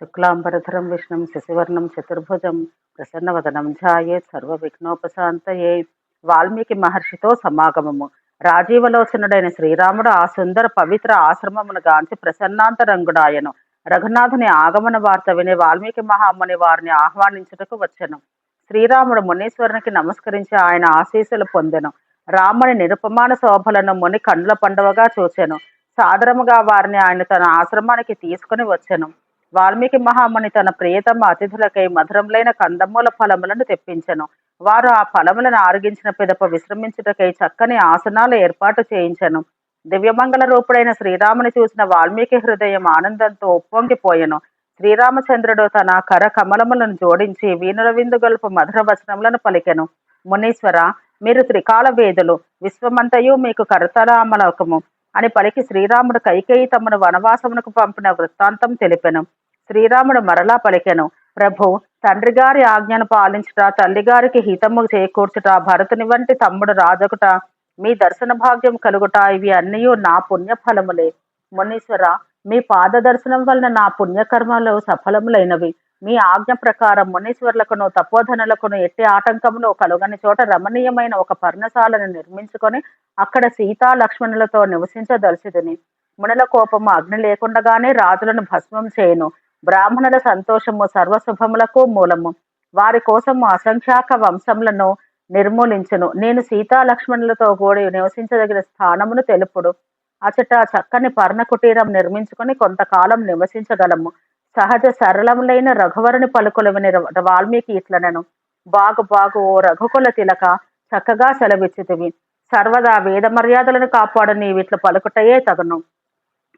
శుక్లాంబరధరం విష్ణుం శశివర్ణం చతుర్భుజం ప్రసన్నవదనం ధ్యాయేత్ సర్వ విఘ్నోపశాంతయే వాల్మీకి మహర్షితో సమాగమము. రాజీవలోచనుడైన శ్రీరాముడు ఆ సుందర పవిత్ర ఆశ్రమమును గాంచి ప్రసన్నాంతరంగుడాయను. రఘునాథుని ఆగమన వార్త విని వాల్మీకి మహాముని వారిని ఆహ్వానించుటకు వచ్చెను. శ్రీరాముడు మునీశ్వరునికి నమస్కరించి ఆయన ఆశీస్సులు పొందెను. రాముని నిరుపమాన శోభలను ముని కండ్ల పండువగా చూచెను. సాదరముగా వారిని ఆయన తన ఆశ్రమానికి తీసుకుని వచ్చెను. వాల్మీకి మహాముని తన ప్రియతమ అతిథులకై మధురములైన కందమూల ఫలములను తెప్పించెను. వారు ఆ ఫలములను ఆరగించిన పిదప విశ్రమించుటకై చక్కని ఆసనాలు ఏర్పాటు చేయించెను. దివ్యమంగళ రూపుడైన శ్రీరాముని చూసిన వాల్మీకి హృదయం ఆనందంతో ఉప్పొంగిపోయెను. శ్రీరామచంద్రుడు తన కర కమలములను జోడించి వీణుల విందు మధుర వచనములను పలికెను. మునీశ్వర మీరు త్రికాల వేదులు విశ్వమంతయు మీకు కరతలామలకము అని పలికి శ్రీరాముడు కైకేయి తమను వనవాసమునకు పంపిన వృత్తాంతం తెలిపెను. శ్రీరాముడు మరలా పలికెను ప్రభు తండ్రి గారి ఆజ్ఞను పాలించుట తల్లిగారికి హితము చేకూర్చుట భరతుని వంటి తమ్ముడు రాజకుట మీ దర్శన భాగ్యం కలుగుట ఇవి అన్నీ నా పుణ్యఫలములే. మునీశ్వర మీ పాద దర్శనం వలన నా పుణ్యకర్మలు సఫలములైనవి. మీ ఆజ్ఞ ప్రకారం మునీశ్వరులకును తపోధనులకును ఎట్టి ఆటంకమును కలుగని చోట రమణీయమైన ఒక పర్ణశాలను నిర్మించుకొని అక్కడ సీతా లక్ష్మణులతో నివసించదలిచిదని. మునుల కోపము అగ్ని లేకుండగానే రాజులను భస్మం చేయను. బ్రాహ్మణుల సంతోషము సర్వశుభములకు మూలము. వారి కోసము అసంఖ్యాక వంశములను నిర్మూలించును. నేను సీతా లక్ష్మణులతో కూడి నివసించదగిన స్థానమును తెలుపుడు. అచట చక్కని పర్ణ కుటీరం కొంతకాలం నివసించగలము. సహజ సరళములైన రఘువరుని పలుకులు విని వాల్మీకి ఇట్లనను. బాగు బాగు ఓ రఘుకుల తిలక చక్కగా సెలవిచ్చితివి. సర్వదా వేద మర్యాదలను కాపాడు నీవిట్లు పలుకుటయే తగును.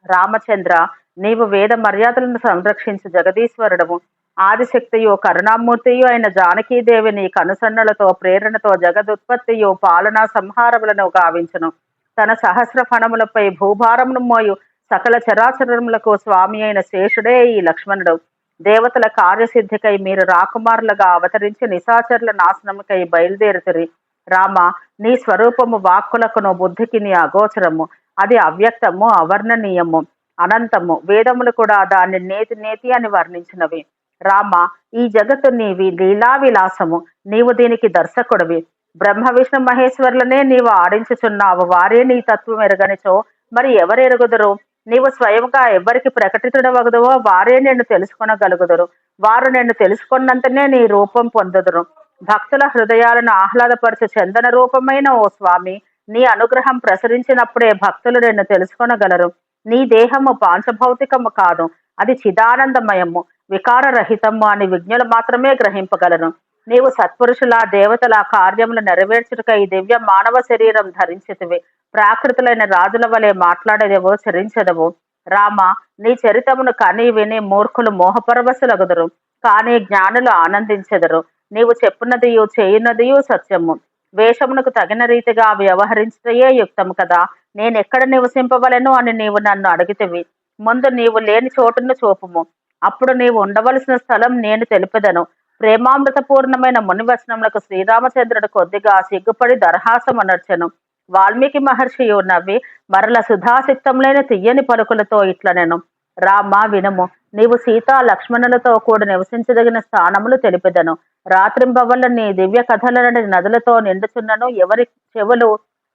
రామచంద్ర నీవు వేద మర్యాదలను సంరక్షించు జగదీశ్వరుడము ఆదిశక్తియు కరుణామూర్తియు అయిన జానకీదేవి నీ కనుసన్నలతో ప్రేరణతో జగదుత్పత్తియు పాలనా సంహారములను గావించును. తన సహస్ర ఫణములపై భూభారమును మోయు సకల చరాచరములకు స్వామి అయిన శేషుడే ఈ లక్ష్మణుడు దేవతల కార్యసిద్ధికై మీరు రాకుమారులుగా అవతరించి నిశాచరుల నాశనముకై బయలుదేరుతురి. రామ నీ స్వరూపము వాక్కులకును బుద్ధికి నీ అగోచరము. అది అవ్యక్తము అవర్ణనీయము. అనంతము. వేదములు కూడా దాన్ని నేతి నేతి అని వర్ణించినవి. రామ ఈ జగత్తు నీవి లీలా విలాసము. నీవు దీనికి దర్శకుడివి. బ్రహ్మ విష్ణు మహేశ్వరులనే నీవు ఆడించుచున్నావు. వారే నీ తత్వం ఎరగనిచో మరి ఎవరు ఎరుగుదురు నీవు స్వయంగా ఎవరికి ప్రకటితుడవగదువో వారే నిన్ను తెలుసుకొనగలుగుదురు. వారు నిన్ను తెలుసుకున్నంతనే నీ రూపం పొందుదురు. భక్తుల హృదయాలను ఆహ్లాదపరచు చందన రూపమైన ఓ స్వామి. నీ అనుగ్రహం ప్రసరించినప్పుడే భక్తులు నిన్ను తెలుసుకొనగలరు. నీ దేహము పాంచభౌతికము కాదు అది చిదానందమయము. వికారరహితము అని విజ్ఞులు మాత్రమే గ్రహింపగలను. నీవు సత్పురుషుల దేవతల కార్యములు నెరవేర్చుటక ఈ దివ్య మానవ శరీరం ధరించితివి ప్రాకృతులైన రాజుల వలె మాట్లాడేదేవో చరించదవు. రామ నీ చరితమును కని విని మూర్ఖులు మోహపరవశులగుదురు. కానీ జ్ఞానులు ఆనందించెదరు. నీవు చెప్పున్నదియు చేయున్నదియు సత్యము. వేషమునకు తగిన రీతిగా వ్యవహరించటయే యుక్తము కదా. నేనెక్కడ నివసింపవలను అని నీవు నన్ను అడిగితివి. ముందు నీవు లేని చోటును చూపుము. అప్పుడు నీవు ఉండవలసిన స్థలం నేను తెలిపెదను. ప్రేమామృతపూర్ణమైన మునివచనములకు శ్రీరామచంద్రుడు కొద్దిగా సిగ్గుపడి దర్హాసం అనర్చను వాల్మీకి మహర్షియు నవ్వి మరల సుధాసిక్తములైన తీయని పలుకులతో ఇట్లనెను. రామ వినము. నీవు సీతా లక్ష్మణులతో కూడా నివసించదగిన స్థానములు తెలిపెదను. రాత్రింబవళ్ళ నీ దివ్య కథలని నదులతో నిండుచున్నను. ఎవరి చెవులు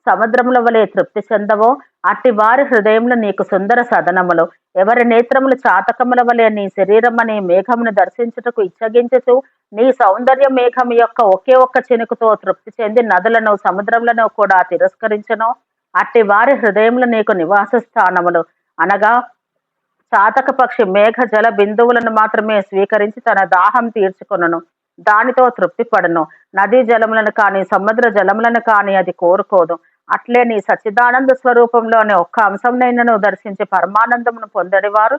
సముద్రముల వలె తృప్తి చెందవో అట్టి వారి హృదయములు నీకు సుందర సదనములు. ఎవరి నేత్రములు చాతకముల వలె నీ శరీరమని మేఘమును దర్శించుటకు ఇచ్చగించుచు నీ సౌందర్య మేఘం యొక్క ఒకే ఒక్క చినుకుతో తృప్తి చెంది నదులను సముద్రములను కూడా తిరస్కరించను. అట్టి వారి హృదయములు నీకు నివాస స్థానములు అనగా చాతకపక్షి మేఘ జల బిందువులను మాత్రమే స్వీకరించి తన దాహం తీర్చుకొనును. దానితో తృప్తి పడను నదీ జలములను కానీ సముద్ర జలములను కానీ అది కోరుకోదు. అట్లే నీ సచ్చిదానంద స్వరూపంలోని ఒక్క అంశంనైనను దర్శించి పరమానందమును పొందని వారు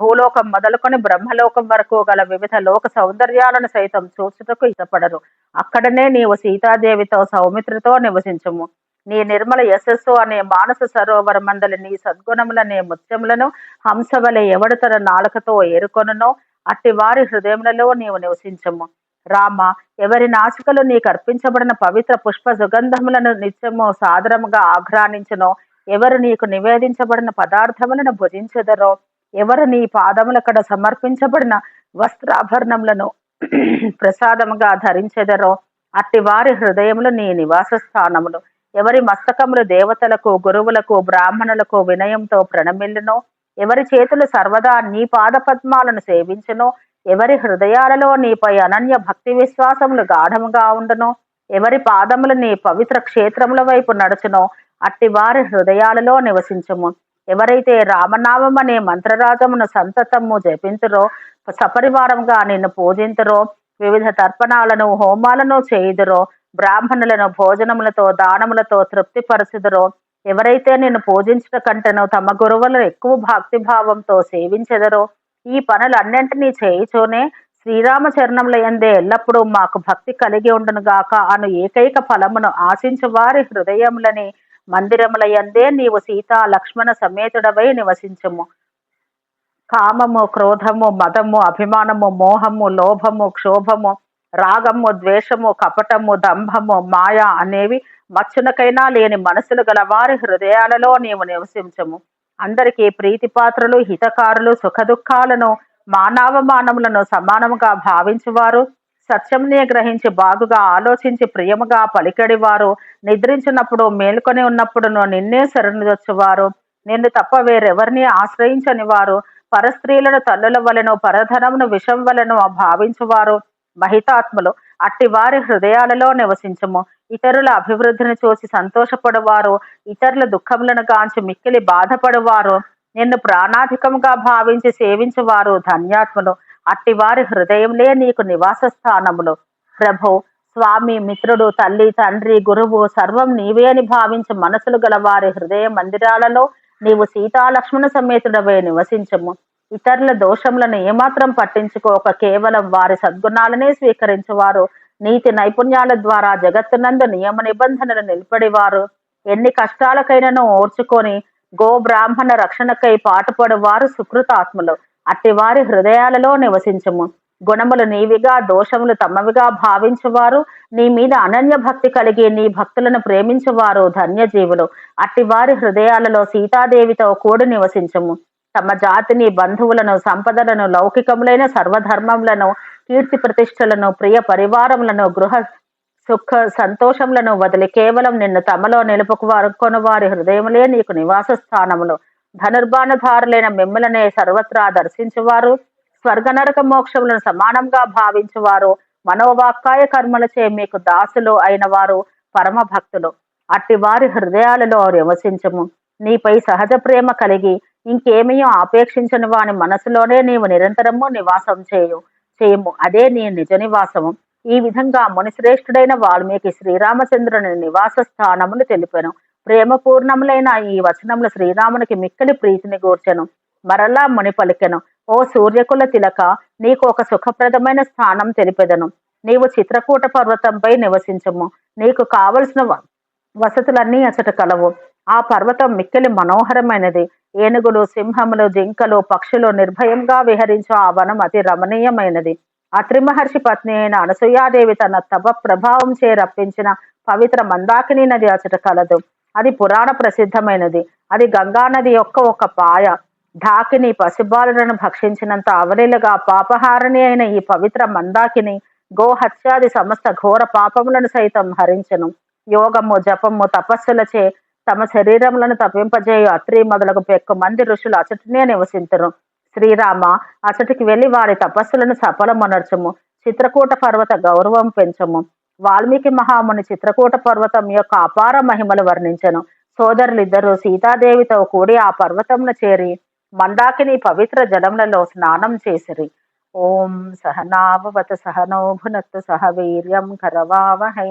భూలోకం మొదలుకొని బ్రహ్మలోకం వరకు గల వివిధ లోక సౌందర్యాలను సైతం చూచుటకు ఇష్టపడరు. అక్కడనే నీవు సీతాదేవితో సౌమిత్రితో నివసించము. నీ నిర్మల యశస్సు అనే మానస సరోవర మందలి నీ సద్గుణములనే ముత్యములను హంసవలె ఎవడు తన నాలుకతో ఏరుకొనునో? అట్టి వారి హృదయములలో నీవు నివసించము. రామ ఎవరి నాసికలు నీకు అర్పించబడిన పవిత్ర పుష్ప సుగంధములను నిత్యము సాదరముగా ఆఘ్రానించునో ఎవరు నీకు నివేదించబడిన పదార్థములను భుజించదరో? ఎవరు నీ పాదములక్కడ సమర్పించబడిన వస్త్రాభరణములను ప్రసాదముగా ధరించెదరో? అట్టి వారి హృదయములు నీ నివాస స్థానములు ఎవరి మస్తకములు దేవతలకు గురువులకు బ్రాహ్మణులకు వినయంతో ప్రణమిల్లునో? ఎవరి చేతులు సర్వదా నీ పాద పద్మాలను సేవించునో? ఎవరి హృదయాలలో నీపై అనన్య భక్తి విశ్వాసములు గాఢముగా ఉండునో? ఎవరి పాదములు నీ పవిత్ర క్షేత్రముల వైపు నడుచునో? అట్టి వారి హృదయాలలో నివసించము. ఎవరైతే రామనామం అనే మంత్రరాజమును సంతతము జపింతురో సపరివారంగా నిన్ను పూజింతురో వివిధ తర్పణాలను హోమాలను చేయుదురో బ్రాహ్మణులను భోజనములతో దానములతో తృప్తిపరచుదరో. ఎవరైతే నేను పూజించట కంటేనో తమ గురువులను ఎక్కువ భక్తిభావంతో సేవించెదరో. ఈ పనులన్నింటినీ చేయిచోనే శ్రీరామచరణముల ఎందే ఎల్లప్పుడూ మాకు భక్తి కలిగి ఉండును గాక అను ఏకైక ఫలమును ఆశించు వారి హృదయములని. మందిరముల ఎందే నీవు సీతా లక్ష్మణ సమేతుడవై నివసించము. కామము క్రోధము మదము అభిమానము మోహము లోభము క్షోభము రాగము ద్వేషము కపటము దంభము మాయ అనేవి మచ్చునకైనా లేని మనసులు గల వారి హృదయాలలో నీవు నివసించము. అందరికీ ప్రీతిపాత్రులు హితకారులు సుఖదుఖాలను మానవమానములను సమానముగా భావించువారు. సత్యంనే గ్రహించి బాగుగా ఆలోచించి ప్రియముగా పలికడివారు. నిద్రించినప్పుడు మేలుకొని ఉన్నప్పుడును నిన్నే శరణుదొచ్చువారు. నిన్ను తప్ప వేరెవరిని ఆశ్రయించని వారు పరస్త్రీలను తల్లుల వలన పరధనమును విషం వలెను భావించువారు. మహితాత్ములు అట్టి వారి హృదయాలలో నివసించము. ఇతరుల అభివృద్ధిని చూసి సంతోషపడువారు. ఇతరుల దుఃఖములను గాంచి మిక్కిలి బాధపడువారు. నిన్ను ప్రాణాధికముగా భావించి సేవించువారు ధన్యాత్ములు. అట్టి వారి హృదయంలే నీకు నివాస స్థానములు ప్రభు స్వామి మిత్రుడు తల్లి తండ్రి గురువు సర్వం నీవే అని భావించి మనసులు గల వారి హృదయ మందిరాలలో నీవు సీతాలక్ష్మణ సమేతుడవే నివసించము. ఇతరుల దోషములను ఏమాత్రం పట్టించుకోక కేవలం వారి సద్గుణాలనే స్వీకరించువారు. నీతి నైపుణ్యాల ద్వారా జగత్తునందు నియమ నిబంధనలు నిలబడేవారు. ఎన్ని కష్టాలకైనను ఓర్చుకొని గో బ్రాహ్మణ రక్షణకై పాటుపడు వారు సుకృతాత్ములు. అట్టి వారి హృదయాలలో నివసించము. గుణములు నీవిగా దోషములు తమవిగా భావించువారు. నీ మీద అనన్య భక్తి కలిగి నీ భక్తులను ప్రేమించువారు ధన్యజీవులు. అట్టి వారి హృదయాలలో సీతాదేవితో కూడి నివసించము. తమ జాతిని బంధువులను సంపదలను లౌకికములైన సర్వధర్మములను కీర్తి ప్రతిష్టలను ప్రియ పరివారములను గృహ సుఖ సంతోషములను వదిలి కేవలం నిన్ను తమలో నిలుపుకుని వారి హృదయములే నీకు నివాస స్థానములు ధనుర్బాణధారులైన మిమ్మలనే సర్వత్రా దర్శించువారు. స్వర్గ నరక మోక్షములను సమానంగా భావించువారు. మనోవాక్కాయ కర్మలచే మీకు దాసులు అయిన వారు పరమ భక్తులు అట్టి వారి హృదయాలలో నివసించము నీపై సహజ ప్రేమ కలిగి ఇంకేమయో ఆపేక్షించని వాని మనసులోనే నీవు నిరంతరము నివాసం చేయు చేయము. అదే నీ నిజ నివాసము. ఈ విధంగా మునిశ్రేష్ఠుడైన వాల్మీకి శ్రీరామచంద్రుని నివాస స్థానమును తెలిపాను. ప్రేమపూర్ణములైన ఈ వచనములు శ్రీరామునికి మిక్కలి ప్రీతిని గూర్చెను. మరలా ముని పలికెను ఓ సూర్యకుల తిలక నీకు ఒక సుఖప్రదమైన స్థానం తెలిపెదను. నీవు చిత్రకూట పర్వతంపై నివసించము. నీకు కావలసిన వసతులన్నీ అచట కలవు. ఆ పర్వతం మిక్కిలి మనోహరమైనది. ఏనుగులు సింహములు జింకలు పక్షులు నిర్భయంగా విహరించు ఆ వనం అతి రమణీయమైనది. అత్రి మహర్షి పత్ని అయిన అనసూయాదేవి తన తప ప్రభావం చే రప్పించిన పవిత్ర మందాకిని నది అచట కలదు. అది పురాణ ప్రసిద్ధమైనది. అది గంగా నది యొక్క ఒక పాయ. ఢాకిని పసిబాలులను భక్షించినంత అవలీలగా పాపహారిణి అయిన ఈ పవిత్ర మందాకిని గోహత్యాది సమస్త ఘోర పాపములను సైతం హరించను. యోగము జపము తపస్సులచే తమ శరీరములను తప్పింపజేయు అత్రి మొదలగు పెక్కు మంది ఋషులు అచటినే నివసించరు శ్రీరామ అచటికి వెళ్ళి వారి తపస్సులను సఫలమనర్చము. చిత్రకూట పర్వత గౌరవం పెంచము. వాల్మీకి మహాముని చిత్రకూట పర్వతం యొక్క అపార మహిమలు వర్ణించను. సోదరులిద్దరూ సీతాదేవితో కూడి ఆ పర్వతంను చేరి మందాకిని పవిత్ర జలములలో స్నానం చేసిరి. ఓం సహనావత సహనోభునత్తు సహ వీర్యం కరవావహై